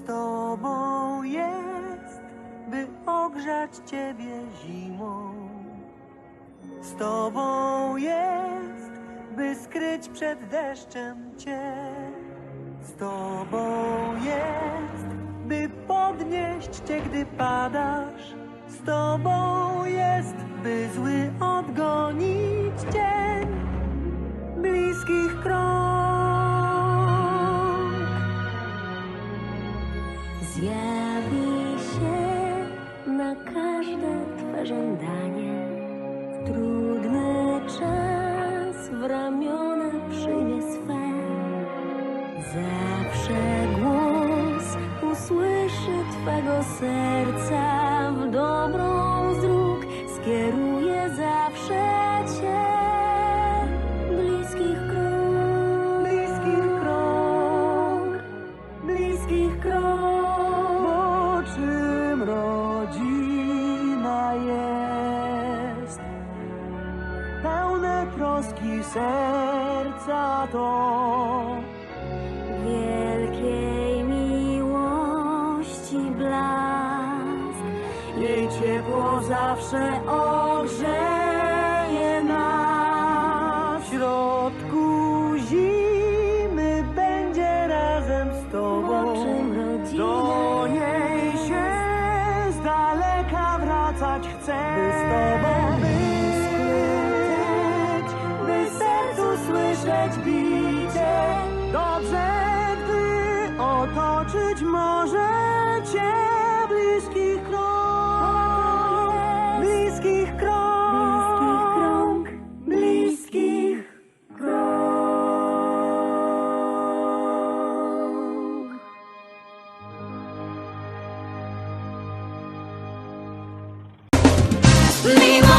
z tobą jest, by ogrzać ciebie zimą. Z tobą jest, by skryć przed deszczem cię. Z tobą jest, by podnieść cię, gdy padasz. Z tobą jest, by zły odgonić Zjawi się na każde Twe żądanie. Trudny czas w ramiona przyjmie swe. Zawsze głos usłyszy Twego serca w dobrą z. Skieruje zawsze Cię bliskich krąg. Bliskich krąg. Bliskich krąg. Troski serca to Wielkiej miłości blask, jej ciepło zawsze ogrzeje otoczyć może cię bliskich krąg. Bliskich krąg. Bliskich krąg. Bliskich krąg.